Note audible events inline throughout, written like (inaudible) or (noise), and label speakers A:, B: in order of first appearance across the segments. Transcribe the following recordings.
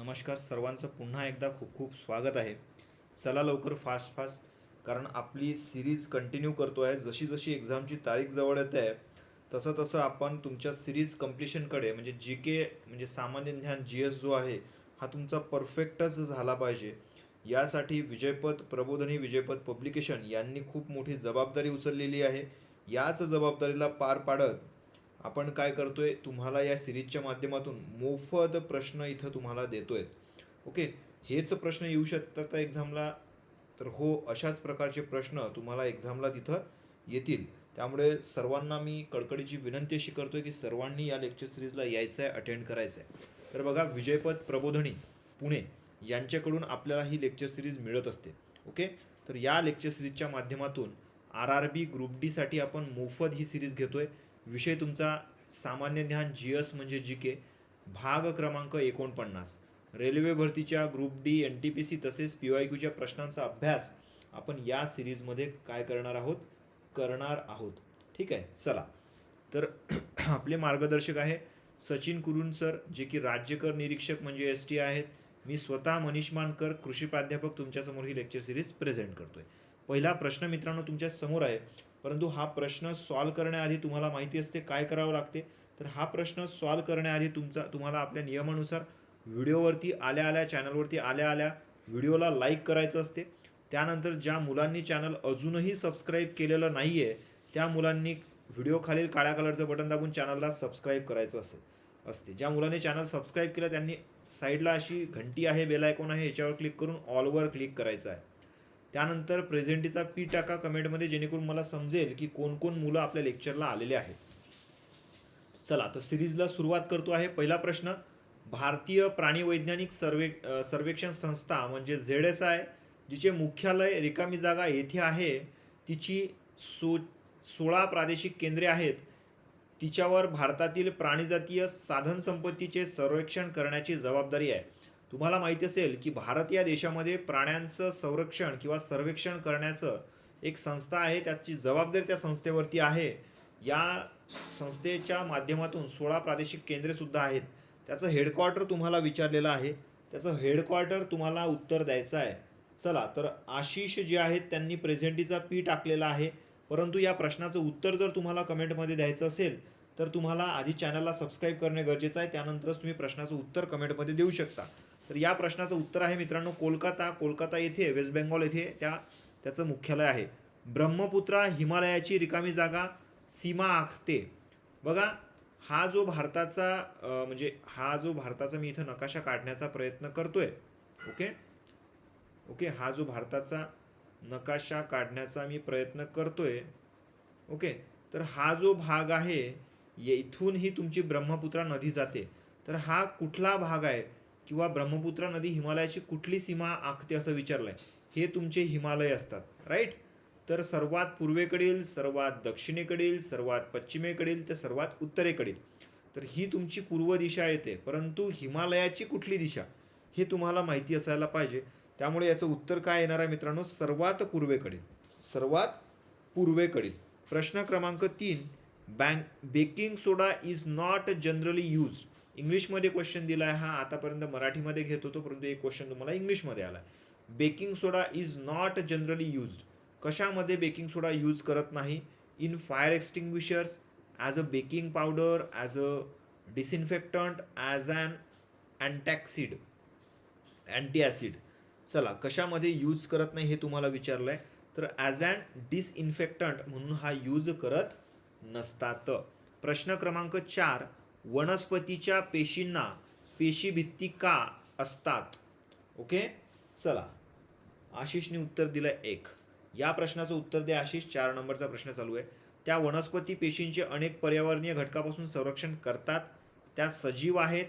A: नमस्कार सर्वांचं पुन्हा एकदा खूप खूप स्वागत आहे. चला लवकर फास्ट फास्ट कारण आपली सिरीज कंटिन्यू करतो आहे जशी जशी एक्झामची तारीख जवळ येते आहे तसं तसं आपण तुमच्या सिरीज कम्प्लिशनकडे म्हणजे जी के म्हणजे सामान्य ज्ञान जी एस जो आहे हा तुमचा परफेक्टच झाला पाहिजे. यासाठी विजयपथ प्रबोधनी विजयपथ पब्लिकेशन यांनी खूप मोठी जबाबदारी उचललेली आहे. याच जबाबदारीला पार पाडत आपण काय करतोय? तुम्हाला या सिरीजच्या माध्यमातून मोफत प्रश्न इथं तुम्हाला देतोय. ओके? हेच प्रश्न येऊ शकतात एक्झामला? तर हो अशाच प्रकारचे प्रश्न तुम्हाला एक्झामला तिथं येतील. त्यामुळे सर्वांना मी कडकडीची विनंती अशी करतोय की सर्वांनी या लेक्चर सिरीजला यायचं आहे अटेंड करायचं आहे तर बघा विजयपद प्रबोधनी पुणे यांच्याकडून आपल्याला ही लेक्चर सिरीज मिळत असते. ओके? तर या लेक्चर सिरीजच्या माध्यमातून आर आर बी ग्रुप डीसाठी आपण मोफत ही सिरीज घेतो आहे विषय तुमचा सामान्य ज्ञान जी एस म्हणजे जी के भाग क्रमांक एकोणपन्नास. रेल्वे भरतीच्या group D N T P C तसेच पी वाय क्यूच्या प्रश्नांचा अभ्यास आपण या सिरीजमध्ये काय करणार आहोत? करणार आहोत. ठीक आहे चला. तर (clears throat) आपले मार्गदर्शक आहे सचिन कुरुन सर जे की राज्यकर निरीक्षक म्हणजे एस टी आहेत. मी स्वतः मनीष मानकर कृषी प्राध्यापक तुमच्यासमोर ही लेक्चर सिरीज प्रेझेंट करतोय. पहिला प्रश्न मित्रांनो तुमच्यासमोर आहे. परंतु हा प्रश्न सॉल्व करण्याआधी तुम्हाला माहिती असते काय करावं लागते. तर हा प्रश्न सॉल्व करण्याआधी तुमचा तुम्हाला आपल्या नियमानुसार व्हिडिओवरती आल्या आल्या चॅनलवरती आल्या आल्या व्हिडिओला लाईक करायचं असते. त्यानंतर ज्या मुलांनी चॅनल अजूनही सबस्क्राईब केलेलं नाही आहे त्या मुलांनी व्हिडिओ खालील काळ्या कलरचं बटन दाबून चॅनलला सबस्क्राईब करायचं असेल असते. ज्या मुलांनी चॅनल सबस्क्राईब केलं त्यांनी साईडला अशी घंटी आहे बेल आयकॉन आहे याच्यावर क्लिक करून ऑलवर क्लिक करायचं आहे. त्यानंतर प्रेझेंटीचा पी टाका कमेंटमध्ये जेणेकरून मला समजेल की कोण कोण मुलं आपल्या लेक्चरला आलेले आहेत. चला तर सिरीजला सुरुवात करतो आहे. पहिला प्रश्न भारतीय प्राणीवैज्ञानिक सर्वे सर्वेक्षण संस्था म्हणजे झेड एस आय जिचे मुख्यालय रिकामी जागा येथे आहे तिची सो सोळा प्रादेशिक केंद्रे आहेत. तिच्यावर भारतातील प्राणीजातीय साधनसंपत्तीचे सर्वेक्षण संरक्षण करण्याची जबाबदारी आहे. तुम्हाला माहिती असेल की भारत या देशामध्ये प्राण्यांचं संरक्षण किंवा सर्वेक्षण करण्याचं एक संस्था आहे त्याची जबाबदारी त्या संस्थेवरती आहे. या संस्थेच्या माध्यमातून सोळा प्रादेशिक केंद्रेसुद्धा आहेत. त्याचं हेडक्वार्टर तुम्हाला विचारलेलं आहे. त्याचं हेडक्वार्टर तुम्हाला उत्तर द्यायचं आहे. चला तर आशिष जे आहेत त्यांनी प्रेझेंटीचा पी टाकलेला आहे. परंतु या प्रश्नाचं उत्तर जर तुम्हाला कमेंटमध्ये द्यायचं असेल तर तुम्हाला आधी चॅनलला सबस्क्राईब करणे गरजेचं आहे. त्यानंतरच तुम्ही प्रश्नाचं उत्तर कमेंटमध्ये देऊ शकता. तर या प्रश्नाचं उत्तर आहे मित्रांनो कोलकाता. कोलकाता येथे वेस्ट बेंगॉल येथे त्या त्याचं मुख्यालय आहे. ब्रह्मपुत्रा हिमालयाची रिकामी जागा सीमा आखते. बघा हा जो भारताचा म्हणजे हा जो भारताचा मी इथं नकाशा काढण्याचा प्रयत्न करतोय ओके? ओके हा जो भारताचा नकाशा काढण्याचा मी प्रयत्न करतोय ओके? तर हा जो भाग आहे इथून ही तुमची ब्रह्मपुत्रा नदी जाते. तर हा कुठला भाग आहे? किंवा ब्रह्मपुत्रा नदी हिमालयाची कुठली सीमा आखते असं विचारलंय हे तुमचे हिमालय असतात राईट तर सर्वात पूर्वेकडील सर्वात दक्षिणेकडील सर्वात पश्चिमेकडील तर सर्वात उत्तरेकडील. तर ही तुमची पूर्व दिशा येते परंतु हिमालयाची कुठली दिशा हे तुम्हाला माहिती असायला पाहिजे. त्यामुळे याचं उत्तर काय येणार आहे मित्रांनो? सर्वात पूर्वेकडील सर्वात पूर्वेकडील. प्रश्न क्रमांक तीन bank baking soda is not generally use इंग्लिशमध्ये क्वेश्चन दिला आहे हा आतापर्यंत मराठीमध्ये घेत होतो परंतु एक क्वेश्चन तुम्हाला इंग्लिशमध्ये आला आहे baking soda is not generally used कशामध्ये बेकिंग सोडा यूज करत नाही? In fire extinguishers as a baking powder as a disinfectant as an antacid anti acid चला कशामध्ये यूज करत नाही हे तुम्हाला विचारलं आहे तर ॲज ॲन डिसइन्फेक्टंट म्हणून हा यूज करत नसतात. प्रश्न क्रमांक चार वनस्पतीच्या पेशींना पेशीभित्ती का असतात? ओके चला. आशिषने उत्तर दिलं एक. या प्रश्नाचं उत्तर द्या आशिष. चार नंबरचा प्रश्न चालू आहे. त्या वनस्पती पेशींचे अनेक पर्यावरणीय घटकापासून संरक्षण करतात. त्या सजीव आहेत.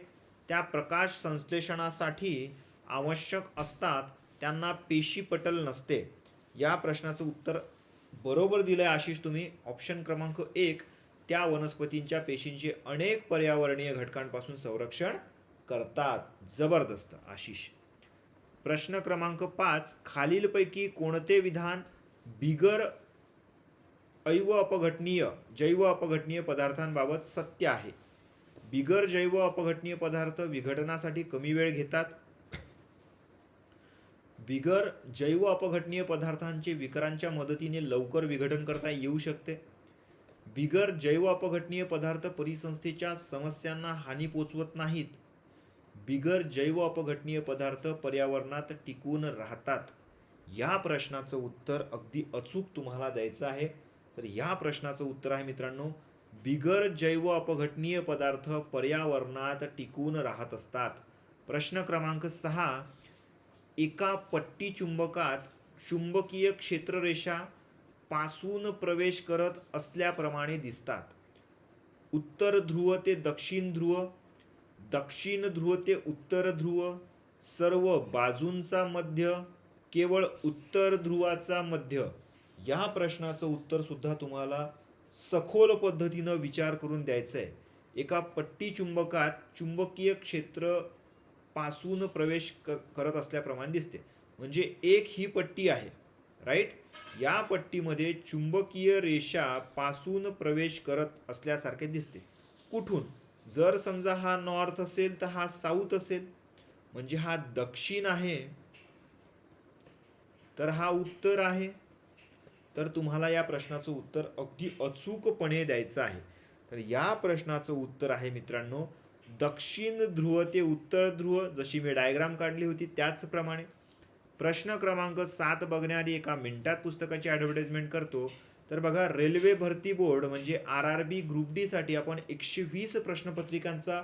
A: त्या प्रकाश संश्लेषणासाठी आवश्यक असतात. त्यांना पेशी पटल नसते. या प्रश्नाचं उत्तर बरोबर दिलं आहे आशिष तुम्ही. ऑप्शन क्रमांक एक त्या वनस्पतींच्या पेशींचे अनेक पर्यावरणीय घटकांपासून संरक्षण करतात. जबरदस्त. आशिष. प्रश्न क्रमांक पाच. खालीलपैकी कोणते विधान बिगर ऐव अपघटनीय जैव अपघटनीय पदार्थांबाबत सत्य आहे? बिगर जैव अपघटनीय पदार्थ विघटनासाठी कमी वेळ घेतात. बिगर जैव अपघटनीय पदार्थांचे विकरांच्या मदतीने लवकर विघटन करता येऊ शकते. बिगर जैव अपघटनीय पदार्थ परिसंस्थेच्या समस्यांना हानी पोचवत नाहीत. बिगर जैव अपघटनीय पदार्थ पर्यावरणात टिकून राहतात. या प्रश्नाचं उत्तर अगदी अचूक तुम्हाला द्यायचं आहे. तर या प्रश्नाचं उत्तर आहे मित्रांनो बिगर जैव अपघटनीय पदार्थ पर्यावरणात टिकून राहत असतात. प्रश्न क्रमांक सहा एका पट्टी चुंबकात चुंबकीय क्षेत्ररेषा पासून प्रवेश करत असल्याप्रमाणे दिसतात. उत्तर ध्रुव ते दक्षिण ध्रुव दक्षिण ध्रुव ते उत्तर ध्रुव सर्व बाजूंचा मध्य केवळ उत्तर ध्रुवाचा मध्य. या प्रश्नाचं उत्तरसुद्धा तुम्हाला सखोल पद्धतीनं विचार करून द्यायचं आहे एका पट्टी चुंबकात चुंबकीय क्षेत्रपासून प्रवेश क करत असल्याप्रमाणे दिसते. म्हणजे एक ही पट्टी आहे राईट या पट्टीमध्ये चुंबकीय रेषा पासून प्रवेश करत असल्यासारखे दिसते. कुठून? जर समजा हा नॉर्थ असेल तर हा साऊथ असेल. म्हणजे हा दक्षिण आहे. तर हा उत्तर आहे. तर तुम्हाला या प्रश्नाचं उत्तर अगदी अचूकपणे द्यायचं आहे. तर या प्रश्नाचं उत्तर आहे मित्रांनो दक्षिण ध्रुव ते उत्तर ध्रुव. जशी मी डायग्राम काढली होती त्याचप्रमाणे. प्रश्न क्रमांक सात बघण्याआधी एका मिनिटात पुस्तकाची ॲडव्हर्टाइजमेंट करतो. तर बघा रेल्वे भरती बोर्ड म्हणजे आर आर बी ग्रुप डीसाठी आपण एकशे वीस प्रश्नपत्रिकांचा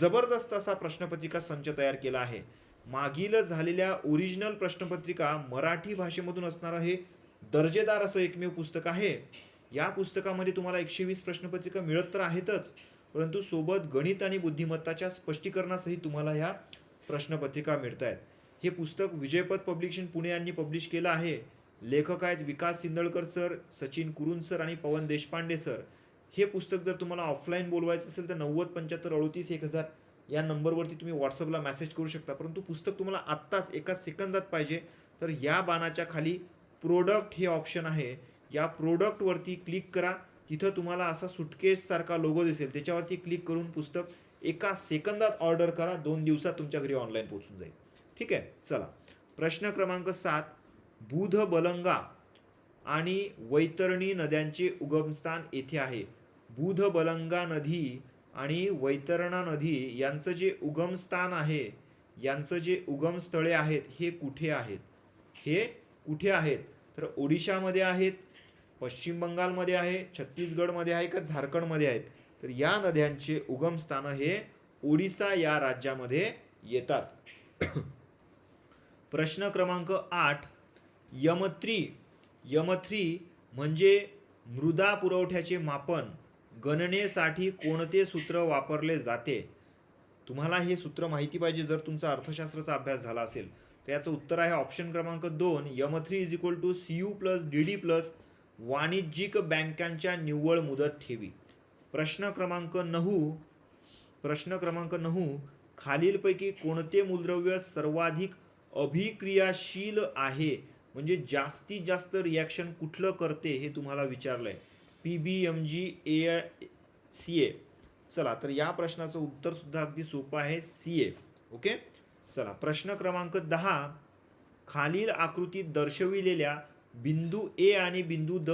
A: जबरदस्त असा प्रश्नपत्रिका संच तयार केला आहे. मागील झालेल्या ओरिजिनल प्रश्नपत्रिका मराठी भाषेमधून असणारं हे दर्जेदार असं एकमेव पुस्तक आहे. या पुस्तकामध्ये तुम्हाला एकशे वीस प्रश्नपत्रिका मिळत तर आहेतच परंतु सोबत गणित आणि बुद्धिमत्ताच्या स्पष्टीकरणासही तुम्हाला ह्या प्रश्नपत्रिका मिळत आहेत हे पुस्तक विजयपथ पब्लिकेशन पुणे यांनी पब्लिश केलं आहे. लेखक आहेत विकास सिंदळकर सर सचिन कुरुन सर आणि पवन देशपांडे सर. हे पुस्तक जर तुम्हाला ऑफलाईन बोलवायचं असेल तर नव्वद पंच्याहत्तर अडतीस एक हजार या नंबरवरती तुम्ही व्हॉट्सअपला मेसेज करू शकता. परंतु पुस्तक तुम्हाला आत्ताच एका सेकंदात पाहिजे. तर या बाणाच्या खाली प्रोडक्ट हे ऑप्शन आहे. या प्रोडक्टवरती क्लिक करा. तिथं तुम्हाला असा सुटकेससारखा लोगो दिसेल. त्याच्यावरती क्लिक करून पुस्तक एका सेकंदात ऑर्डर करा. दोन दिवसात तुमच्या घरी ऑनलाईन पोहोचून जाईल. ठीक आहे चला. प्रश्न क्रमांक सात बुध बलंगा आणि वैतरणी नद्यांचे उगमस्थान येथे आहे. बुध बलंगा नदी आणि वैतरणा नदी यांचं जे उगमस्थान आहे यांचं जे उगमस्थळे आहेत हे कुठे आहेत? हे कुठे आहेत? तर ओडिशामध्ये आहेत पश्चिम बंगालमध्ये आहे छत्तीसगडमध्ये आहे का झारखंडमध्ये आहेत? तर या नद्यांचे उगमस्थानं हे ओडिसा या राज्यामध्ये येतात. प्रश्न क्रमांक आठ यमत्री. यमथ्री म्हणजे मृदा पुरवठ्याचे मापन. गणनेसाठी कोणते सूत्र वापरले जाते? तुम्हाला हे सूत्र माहिती पाहिजे जर तुमचा अर्थशास्त्राचा अभ्यास झाला असेल. तर याचं उत्तर आहे ऑप्शन क्रमांक दोन M three is equal to C U plus D D plus वाणिज्यिक बँकांच्या निव्वळ मुदत ठेवी. प्रश्न क्रमांक नऊ प्रश्न क्रमांक नऊ खालीलपैकी कोणते मूलद्रव्य सर्वाधिक अभिक्रियाशील आहे. म्हणजे जास्तीत जास्त रिॲक्शन कुठलं करते हे तुम्हाला विचारलं आहे P B M G A C A चला तर या प्रश्नाचं उत्तरसुद्धा अगदी सोपं आहे. सी ए ओके चला प्रश्न क्रमांक दहा. खालील आकृतीत दर्शविलेल्या बिंदू ए आणि बिंदू द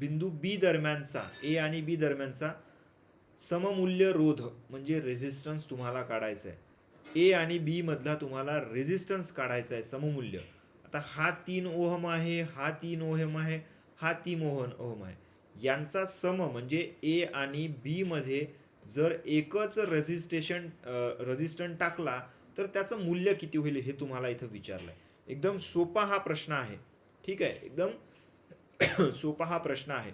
A: बिंदू बी दरम्यानचा ए आणि बी दरम्यानचा सममूल्य रोध म्हणजे रेझिस्टन्स तुम्हाला काढायचा आहे ए आणि बी मधला तुम्हाला रेझिस्टन्स काढायचा आहे सममूल्य. आता हा तीन ओहम आहे हा तीन ओहम आहे हा तीन ओहन ओहम आहे. यांचा सम म्हणजे ए आणि बी मध्ये जर एकच रेझिस्टेशन रेजिस्टंट टाकला तर त्याचं मूल्य किती होईल हे तुम्हाला इथं विचारलंय. एकदम सोपा हा प्रश्न आहे. ठीक आहे? एकदम (coughs) सोपा हा प्रश्न आहे.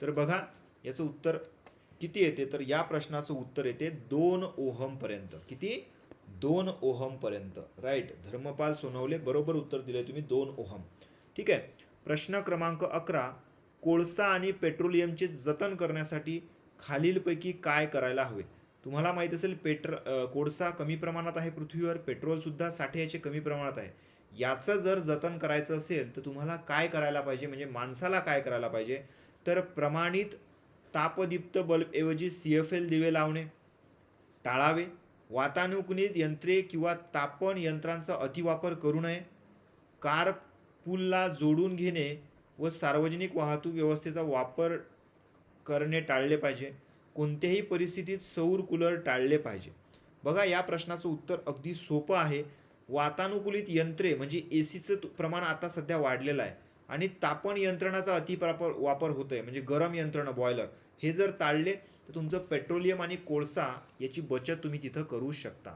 A: तर बघा याचं उत्तर किती येते? तर या प्रश्नाचं उत्तर येते दोन ओहम पर्यंत. किती? दोन ओहमपर्यंत राईट धर्मपाल सोनवले बरोबर उत्तर दिले तुम्ही दोन ओहम. ठीक आहे? प्रश्न क्रमांक अकरा कोळसा आणि पेट्रोलियमचे जतन करण्यासाठी खालीलपैकी काय करायला हवे? तुम्हाला माहीत असेल पेट्र कोळसा कमी प्रमाणात आहे पृथ्वीवर पेट्रोलसुद्धा साठ्याचे कमी प्रमाणात आहे. याचं जर जतन करायचं असेल तर तुम्हाला काय करायला पाहिजे? म्हणजे माणसाला काय करायला पाहिजे? तर प्रमाणित तापदीप्त बल्बऐवजी सी एफ एल दिवे लावणे टाळावे. वातानुकूलित यंत्रे किंवा तापन यंत्रांचा अतिवापर करू नये. कार पूलला जोडून घेणे व सार्वजनिक वाहतूक व्यवस्थेचा वापर करणे टाळले पाहिजे. कोणत्याही परिस्थितीत सौर कूलर टाळले पाहिजे. बघा या प्रश्नाचं उत्तर अगदी सोपं आहे. वातानुकूलित यंत्रे म्हणजे ए सीचं प्रमाण आता सध्या वाढलेलं आहे. आणि तापण यंत्रणाचा अतिप्रापर वापर होतो आहे म्हणजे गरम यंत्रणं बॉयलर हे जर टाळले तर तुमचं पेट्रोलियम आणि कोळसा याची बचत तुम्ही तिथं करू शकता.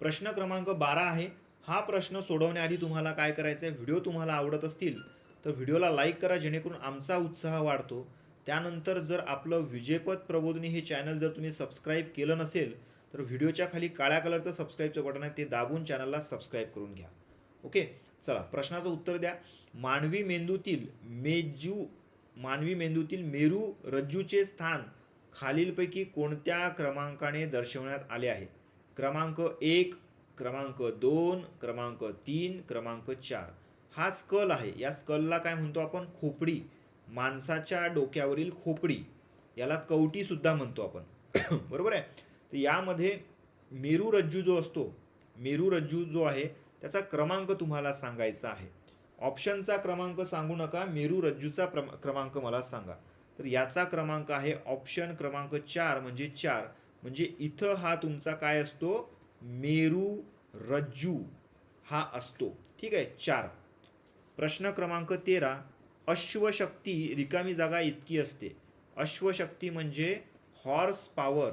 A: प्रश्न क्रमांक बारा आहे. हा प्रश्न सोडवण्याआधी तुम्हाला काय करायचं आहे व्हिडिओ तुम्हाला आवडत असतील तर व्हिडिओला लाईक करा जेणेकरून आमचा उत्साह वाढतो. त्यानंतर जर आपलं विजेपद प्रबोधनी हे चॅनल जर तुम्ही सबस्क्राईब केलं नसेल तर व्हिडिओच्या खाली काळ्या कलरचं सबस्क्राईबचं बटन आहे ते दाबून चॅनलला सबस्क्राईब करून घ्या. ओके? चला प्रश्नाचं उत्तर द्या. मानवी मेंदूतील मेजू मानवी मेंदूतील मेरू रज्जूचे स्थान खालीलपैकी कोणत्या क्रमांकाने दर्शवण्यात आले आहे? क्रमांक एक क्रमांक दोन क्रमांक तीन क्रमांक चार. हा स्कल आहे. या स्कलला काय म्हणतो आपण? खोपडी. माणसाच्या डोक्यावरील खोपडी. याला कवटीसुद्धा म्हणतो आपण. (coughs) बरोबर आहे? तर यामध्ये मेरुरज्जू जो असतो मेरुरज्जू जो आहे त्याचा क्रमांक तुम्हाला सांगायचा आहे. ऑप्शनचा क्रमांक सांगू नका मेरुरज्जूचा प्रम- क्रमांक मला सांगा. तर याचा क्रमांक आहे ऑप्शन क्रमांक चार म्हणजे चार. म्हणजे इथं हा तुमचा काय असतो? मेरू रज्जू हा असतो. ठीक आहे? चार. प्रश्न क्रमांक तेरा. अश्वशक्ती रिकामी जागा इतकी असते. अश्वशक्ती म्हणजे हॉर्स पॉवर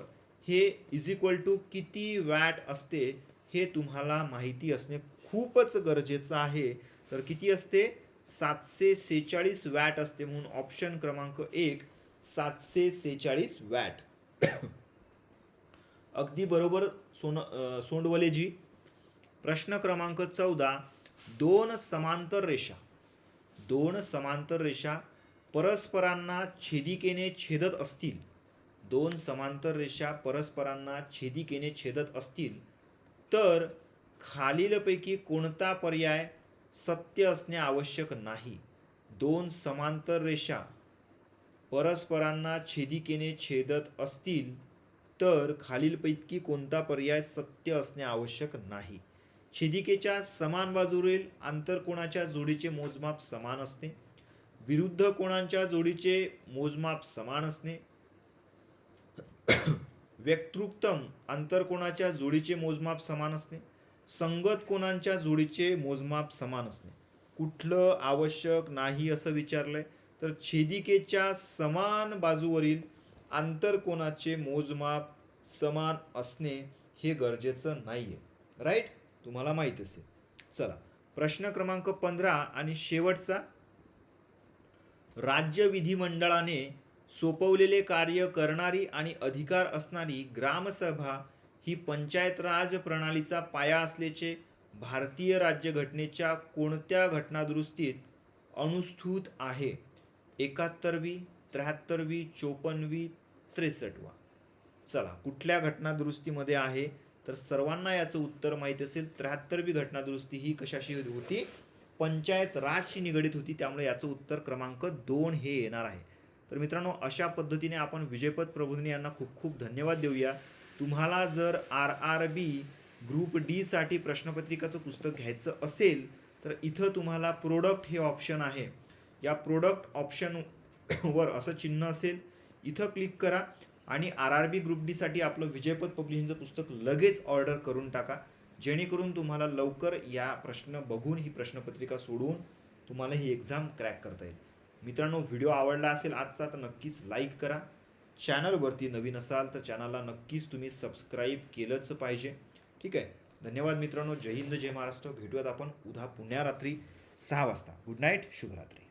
A: हे इज इक्वल टू किती वॅट असते हे तुम्हाला माहिती असणे खूपच गरजेचं आहे. तर किती असते? सातशे सेहेचाळीस वॅट असते म्हणून ऑप्शन क्रमांक एक सातशे सेहेचाळीस वॅट. (coughs) अगदी बरोबर सोन सोंडवलेजी. प्रश्न क्रमांक चौदा दोन समांतर रेषा. दोन समांतर रेषा परस्परांना छेदिकेने छेदत असतील. दोन समांतर रेषा परस्परांना छेदिकेने छेदत असतील. तर खालीलपैकी कोणता पर्याय सत्य असणे आवश्यक नाही. दोन समांतर रेषा परस्परांना छेदिकेने छेदत असतील तर खालीलपैकी कोणता पर्याय सत्य असणे आवश्यक नाही. छेदिकेच्या समान बाजूवरील आंतरकोणाच्या जोडीचे मोजमाप समान असते विरुद्ध कोणांच्या जोडीचे मोजमाप समान असणे व्यक्तृक्तम आंतरकोणाच्या जोडीचे मोजमाप समान असणे संगत कोणांच्या जोडीचे मोजमाप समान असणे. कुठलं आवश्यक नाही असं विचारलंय तर छेदिकेच्या समान बाजूवरील आंतरकोणाचे मोजमाप समान असणे हे गरजेचं नाही आहे राईट तुम्हाला माहीत असेल. चला प्रश्न क्रमांक पंधरा आणि शेवटचा. राज्य विधिमंडळाने सोपवलेले कार्य करणारी आणि अधिकार असणारी ग्रामसभा ही पंचायत राज प्रणालीचा पाया असल्याचे भारतीय राज्यघटनेच्या कोणत्या घटनादुरुस्तीत अनुस्थूत आहे? एकाहत्तरवी त्र्याहत्तरवी चोपन्नवी त्रेसष्टवा. चला कुठल्या घटनादुरुस्तीमध्ये आहे? तर सर्वांना याचं उत्तर माहीत असेल त्र्याहत्तरवी घटनादुरुस्ती ही कशाशी होती? पंचायत राजशी निगडीत होती त्यामुळे याचं उत्तर क्रमांक दोन हे येणार आहे. तर मित्रांनो अशा पद्धतीने आपण विजयपद प्रबोधिनी यांना खूप खूप धन्यवाद देऊया. तुम्हाला जर आर आर बी ग्रुप डीसाठी प्रश्नपत्रिकाचं पुस्तक घ्यायचं असेल तर इथं तुम्हाला प्रोडक्ट हे ऑप्शन आहे. या प्रोडक्ट ऑप्शन वर असं चिन्ह असेल इथं क्लिक करा आणि आर आर बी ग्रुप डीसाठी आपलं विजयपद पब्लिशिंगचं पुस्तक लगेच ऑर्डर करून टाका. जेणेकरून तुम्हाला लवकर या प्रश्न बघून ही प्रश्नपत्रिका सोडवून तुम्हाला ही एक्झाम क्रॅक करता येईल. मित्रांनो व्हिडिओ आवडला असेल आजचा तर नक्कीच लाईक करा. चॅनलवरती नवीन असाल तर चॅनलला नक्कीच तुम्ही सबस्क्राईब केलंच पाहिजे. ठीक आहे? धन्यवाद मित्रांनो. जय हिंद जय महाराष्ट्र. भेटूयात आपण उद्या पुण्या रात्री सहा वाजता. गुड नाईट शुभरात्री.